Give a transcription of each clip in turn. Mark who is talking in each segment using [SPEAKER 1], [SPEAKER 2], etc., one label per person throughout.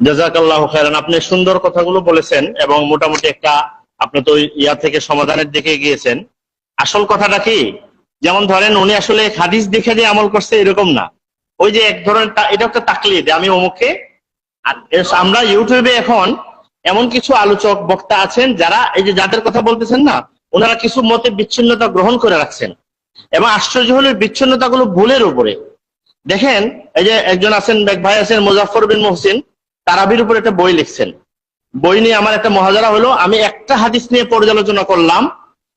[SPEAKER 1] জাজাকাল্লাহ খায়রান, আপনি সুন্দর কথাগুলো বলেছেন এবং মোটামুটি একটা আপনি তো ইয়া থেকে সমাধানের দিকে গিয়েছেন। আসল কথাটা কি? যেমন ধরেন, উনি আসলে হাদিস দেখে যে আমল করছে এরকম না। ওই যে এক ধরনের এটা একটা তাকলিদ, আমি অমুকে। আমরা ইউটিউবে এখন এমন কিছু আলোচক, বক্তা আছেন যারা এই যে যাদের কথা বলতেছেন না, ওনারা কিছু মতে বিচ্ছিন্নতা গ্রহণ করে রাখছেন। এবং আশ্চর্য হলে, বিচ্ছিন্নতাগুলো ভুলের উপরে। দেখেন, এই যে একজন আছেন, এক ভাই আছেন মুজাফর বিন মহসিন। তারাবির উপর একটা বই লিখছেন। বই নিয়ে আমার একটা মহাজারা হলো, আমি একটা হাদিস নিয়ে পর্যালোচনা করলাম,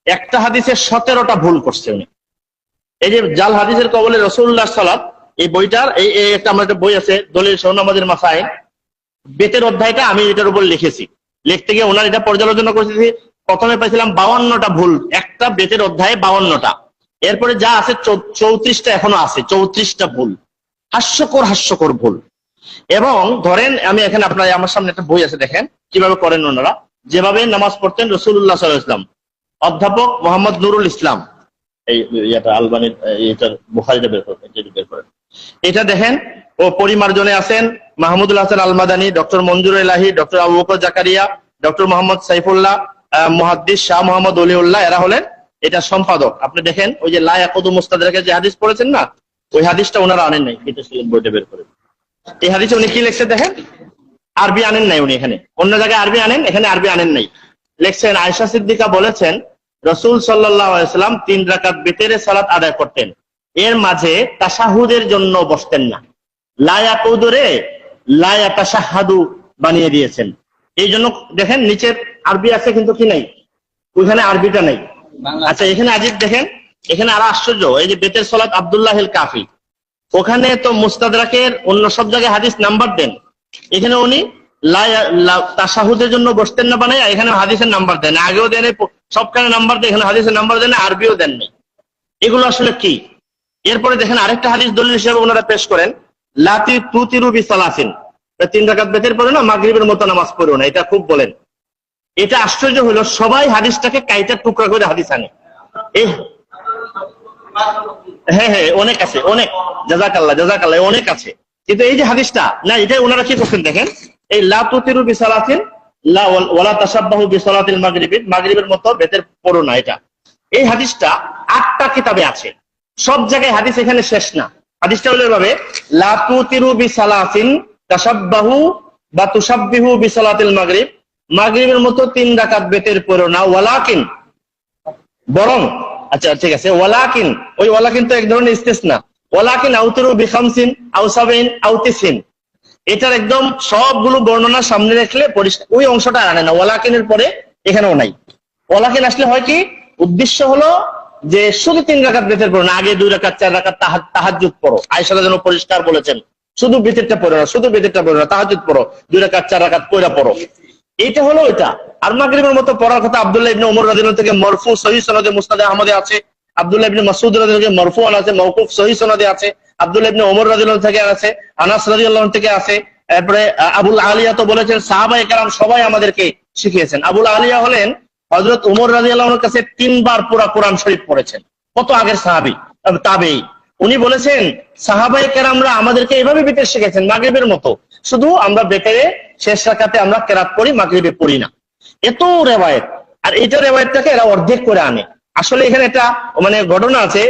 [SPEAKER 1] একটা হাদিসের সতেরোটা ভুল করছে উনি। এই যে জাল হাদিসের কবলে রসুল্লাহ সালাত এই বইটার, এই একটা আমার একটা বই আছে, দলিল সৌনামাদের মাসায় বেতের অধ্যায়টা আমি এটার উপর লিখেছি। লিখতে গিয়ে ওনার এটা পর্যালোচনা করেছি প্রথমে পাইছিলাম বাউান্নটা ভুল, একটা বেতের অধ্যায়ে বাউান্নটা। এরপরে যা আছে চৌত্রিশটা এখনও আছে, চৌত্রিশটা ভুল। হাস্যকর হাস্যকর ভুল। এবং ধরেন আমি এখানে আপনার, আমার সামনে একটা বই আছে, দেখেন, কীভাবে করেন ওনারা। যেভাবে নামাজ পড়তেন রসুল্লাহ সাল্লাহ ইসলাম অধ্যাপক মোহাম্মদ নুরুল ইসলাম। এই আলবানির এটার বের করেন বের করেন। এটা দেখেন, ও পরিমার্জনে আছেন Mahmudul Hasan Almadani, doctor Manzur Elahi, doctor Abu Bakar Zakaria, doctor Mohammad Saifullah মুহাদ্দিস শাহ মোহাম্মদ অলিউল্লাহ, এরা হলেন এটা সম্পাদক। আপনি দেখেন, ওই যে লায়াকুদু মুস্তাদাকে যে হাদিস পড়েছেন না, ওই হাদিসটা ওনারা আনেন নাই ছিলেন বইটা বের করে এই হাদিসে উনি কি লিখছে দেখেন? আরবি আনেন নাই উনি এখানে। অন্য জায়গায় আরবি আনেন এখানে আরবি আনেন নাই। লিখছেন আয়সা সিদ্দিকা বলেছেন রসুল সাল্লাম তিন রাকাত বেতেরে সালাত আদায় করতেন। এর মাঝে তাসাহুদের জন্য বসতেন না। লায়া কৌদরে লায়া তাসাহাদু বানিয়ে দিয়েছেন। এই জন্য দেখেন নিচের আরবি আছে কিন্তু কি নাই? ওইখানে আরবিটা নাই। আচ্ছা এখানে আজিব দেখেন এখানে আরও আশ্চর্য। এই যে বেতের সলাত আবদুল্লাহ কাফি। ওখানে তো মুস্তাদরাকের অন্য সব জায়গায় হাদিস নাম্বার দেন। এখানে উনি তাসাহুদের জন্য বসতেন না বানায়, এখানে হাদিসের নাম্বার দেন। আগেও দেন সবখানে নাম্বার দেন এখানে হাদিসের নাম্বার দেন, আরবিও দেন নাই। এগুলো আসলে কি? এরপরে দেখেন আরেকটা হাদিস দলিল হিসেবে ওনারা পেশ করেন, লাতি তুতিরু বিসালাসিন। তা তিন রাকাত বেতের পরে না মাগরিবের মতো নামাজ পড়ো না, এটা খুব বলেন। এটা আশ্চর্য হলো, সবাই হাদিসটাকে কাইটার টুকরা করে হাদিস আনে। হ্যাঁ হ্যাঁ অনেক আছে, অনেক। জাজাকাল্লাহ জাজাকাল্লাহ অনেক আছে। কিন্তু এই যে হাদিসটা, না এটাই ওনারা কি করছেন দেখেন? এই লা তুতিরু বিসালাতিন, লা ওয়াল- তাসাব্বাহু বিসালাতিল মাগরিবিন, মাগরিবের মতো বেতের পড়ো না এটা। এই হাদিসটা আটটা কিতাবে আছে। সব জায়গায় হাদিস এখানে শেষ না। হাদিসটা হলো এভাবে, লা তুতিরু বিসালাতিন তাসাব্বাহু বা তুসাব্বিহু বিসালাতিল মাগরিব, মাগরিবের মতো তিন রাকাত বেতের পড়ো না। ওয়ালাকিন, বরং আচ্ছা ঠিক আছে। ওয়ালাকিন, ওই ওয়ালাকিন তো এক ধরনের ইস্তেসনা। ওয়ালাকিন আউতরু বিখামসিন আউসাবিন আউতিসিন এটার একদম সবগুলো বর্ণনা সামনে রাখলে ওই অংশটা আনে না। ওয়ালাকিনের পরে এখানেও নাই। ওয়ালাকিন আসলে হয় কি? উদ্দেশ্য হলো যে শুধু তিন রাকাত বেতের পড়ো না, আগে দুই রাকাত, চার তাহাজ তাহাজুদ পড়ো। আয়সারা যেন পরিষ্কার বলেছেন, শুধু বেতেরটা পড়ো না, শুধু বেতেরটা পড়ো না তাহাজুদ পড়ো। দুই রাকাত, চার রাকাত পয়রা পড়ো। এইটা হলো এটা। আর মাগরিবের মতো পড়ার কথা আব্দুল্লাহ ইবনে ওমর রাদিয়াল্লাহু থেকে মরফু, সহি সনদে মুসনাদে আহমদে আছে। আব্দুল্লাহ ইবনে মাসউদ রাদিয়াল্লাহু থেকে মরফু আছে, মওকুফ সহি সনদে আছে। আব্দুল্লাহ ইবনে ওমর রাদিয়াল্লাহু থেকে আছে, আনাস রাদিয়াল্লাহু থেকে আছে। তারপরে আবুল আলিয়া তো বলেছেন, সাহাবায়ে কেরাম সবাই আমাদেরকে শিখিয়েছেন। আবুল আলিয়া হলেন হযরত ওমর রাদিয়াল্লাহুর কাছে তিনবার পুরা কোরআন শরীফ পড়েছেন। কত আগের সাহাবী তাবেই। উনি বলেছেন, সাহাবায়ে কেরামরা আমাদেরকে এভাবে বেতের শিখেছেন মাগরিবের মতো। শুধু আমরা বেতেরে শেষ রাখাতে আমরা কেরাত পড়ি, মাগরিবে পড়ি না। এত রেওয়ায়ত। আর এটা রেওয়ায়তটাকে এরা অর্ধেক করে আনে। আসলে এখানে একটা মানে ঘটনা আছে।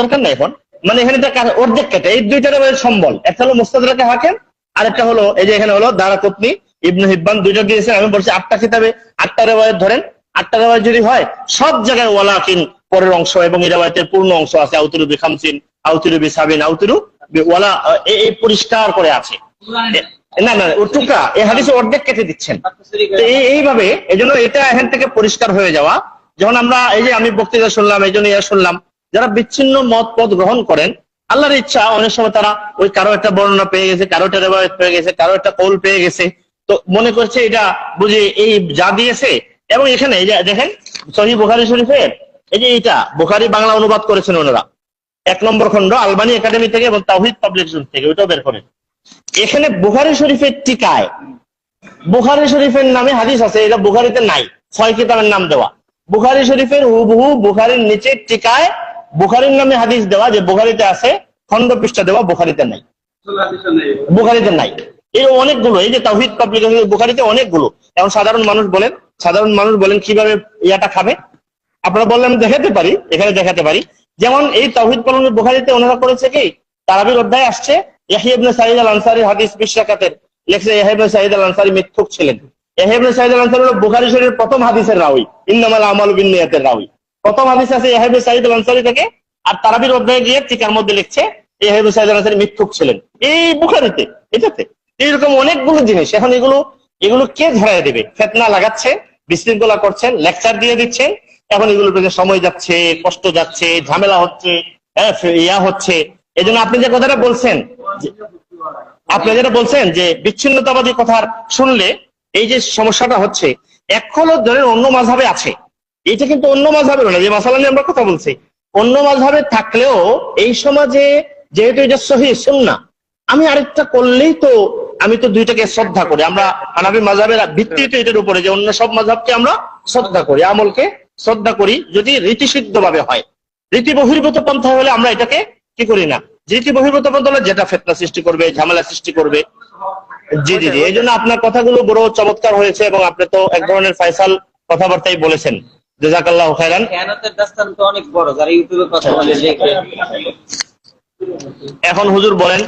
[SPEAKER 1] দরকার নাই এখন। মানে এখানে অর্ধেক কেটে। এই দুইটা রেওয়ায়ত সম্বল। একটা হলো মুস্তাদরাকে হাকেম, আর একটা হলো এই যে এখানে হলো দারাকুতনি, ইবনু হিব্বান দুইটা দিয়েছেন। আমি বলছি আটটা কিতাবে আটটা রেওয়ায়ত ধরেন। আটটা রেওয়ায়ত যদি হয়, সব জায়গায় ওয়ালাকিন পরের অংশ এবং এই রেওয়ায়তের পূর্ণ অংশ আছে। আউতুরু বি খামসিন, আউতুরু বি সাবিন, আউতুরু ওয়ালা এই পরিষ্কার করে আছে। না না ও টুকরা, এই হাদিসে অর্ধেক কেটে দিচ্ছেন। এইভাবে এই জন্য এটা এখান থেকে পরিষ্কার হয়ে যাওয়া। যখন আমরা, এই যে আমি বক্তৃতা শুনলাম, এই জন্য শুনলাম, যারা বিচ্ছিন্ন মত পথ গ্রহণ করেন, আল্লাহর ইচ্ছা, অনেক সময় তারা ওই কারও একটা বর্ণনা পেয়ে গেছে, কারও একটা রেবায়ত পেয়ে গেছে, কারও একটা কৌল পেয়ে গেছে। তো মনে করছে এটা বুঝে এই যা দিয়েছে, এবং এখানে এই যে দেখেন, সহি বোখারি শরীফের এই যে এটা বোখারি বাংলা অনুবাদ করেছেন ওনারা। এক নম্বর খণ্ড, আলবানি একাডেমি থেকে এবং তাহিদ পাবলিকেশন থেকে, ওইটাও বের করেন। এখানে বুখারি শরীফের টিকায়। বুখারি শরীফের নামে হাদিস আছে, এটা বুখারিতে নাই, ছয় কিতাবের নাম দেওয়া। বুখারি শরীফের হুবহু বুখারির নিচে টিকায় বুখারির নামে হাদিস দেওয়া, যে বুখারিতে আছে, খণ্ড পৃষ্ঠা দেওয়া, বুখারিতে নাই। বুখারিতে নাই। এই অনেকগুলো, এই যে তাহিদ পাবলিকেশন বুখারিতে অনেকগুলো। এখন সাধারণ মানুষ বলেন, সাধারণ মানুষ বলেন কীভাবে ইয়াটা খাবে? আপনারা বললেন আমি দেখাতে পারি, এখানে দেখাতে পারি। যেমন এই তাহিদ পালনের বুখারিতে ওনারা করেছে কি? তারাবির অধ্যায় আসছে ইয়াহিবনে সাইদ আল আনসারি হাদিস বিশ্বাকাতের লেখছে ইয়াহিবনে সাইদ আল আনসারি মিথ্যুক ছিলেন। ইয়াহিবনে সাইদ আল আনসারি হলো বুখারি শরীফের প্রথম হাদিসের রাউই ইন্নামাল আমাল বিন নিয়াতের রাউই প্রথম হাদিস আছে ইয়াহিবনে সাইদ আল আনসারি থেকে আর তারাবির অধ্যায়ে গিয়ে টিকার মধ্যে লিখছে ইয়াহিবনে সাইদ আল আনসারি মিথ্যুক ছিলেন। এই বুখারিতে এটাতে এইরকম অনেকগুলো জিনিস। এখন এগুলো এগুলো কে ধরায় দেবে? ফেতনা লাগাচ্ছে বিশৃঙ্খলা করছেন লেকচার দিয়ে দিচ্ছেন এখন এগুলোর পেছনে সময় যাচ্ছে কষ্ট যাচ্ছে ঝামেলা হচ্ছে হ্যাঁ, ইয়া হচ্ছে। এই জন্য আপনি যে কথাটা বলছেন আপনি যেটা বলছেন যে বিচ্ছিন্নতাবাদী কথা শুনলে এই যে সমস্যাটা হচ্ছে, এখনও ধরেন অন্য মাঝাবে আছে। এটা কিন্তু অন্য মাঝাবের না, যে মাসালা নিয়ে আমরা কথা বলছি। অন্য মাঝাবে থাকলেও এই সমাজে যেহেতু এটা সহি সুন্না আমি আরেকটা করলেই তো আমি তো দুইটাকে শ্রদ্ধা করি। আমরা হানাবি মাঝাবের ভিত্তি তো এটার উপরে যে অন্য সব মাঝাবকে আমরা শ্রদ্ধা করি, আমলকে শ্রদ্ধা করি, যদি রীতিসিদ্ধ ভাবে হয়। রীতি বহির্ভূত পন্থা হলে আমরা এটাকে কি করি না? রীতি বহির্ভূত মন্ত্রণালয় যেটা ফেতনা সৃষ্টি করবে ঝামেলা সৃষ্টি করবে। জি জি জি। এই জন্য আপনার কথাগুলো বড় চমৎকার হয়েছে এবং আপনি তো এক ধরনের ফাইসাল কথাবার্তাই বলেছেন। জাজাকাল্লাহ খাইরান
[SPEAKER 2] খেয়ানতের দাস্তান তো অনেক বড় যারা ইউটিউবে কথা বলে
[SPEAKER 1] এখন হুজুর বলেন